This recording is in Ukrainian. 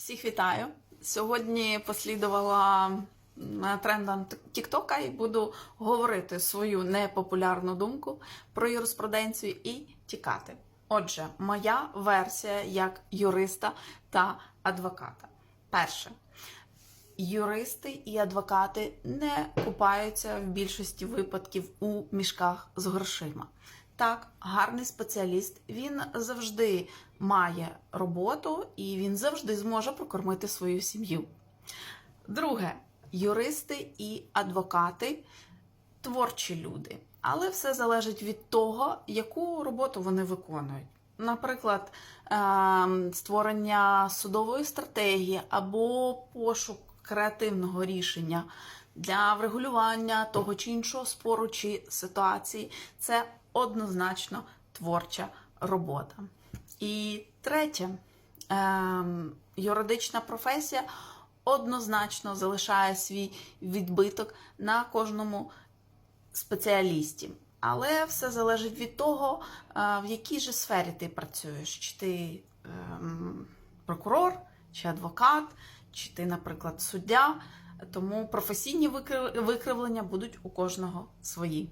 Всіх вітаю! Сьогодні послідувала трендам Тіктока і буду говорити свою непопулярну думку про юриспруденцію і тікати. Отже, моя версія як юриста та адвоката. Перше, юристи і адвокати не купаються в більшості випадків у мішках з грошима. Так, гарний спеціаліст, він завжди має роботу і він завжди зможе прокормити свою сім'ю. Друге, юристи і адвокати творчі люди, але все залежить від того, яку роботу вони виконують. Наприклад, ем, створення судової стратегії або пошук креативного рішення для врегулювання того чи іншого спору чи ситуації це однозначно творча робота. І третє, ем, юридична професія однозначно залишає свій відбиток на кожному спеціалісті. Але все залежить від того, е, в якій же сфері ти працюєш. Чи ти ем, прокурор, чи адвокат, чи ти, наприклад, суддя. Тому професійні викрив- викривлення будуть у кожного свої.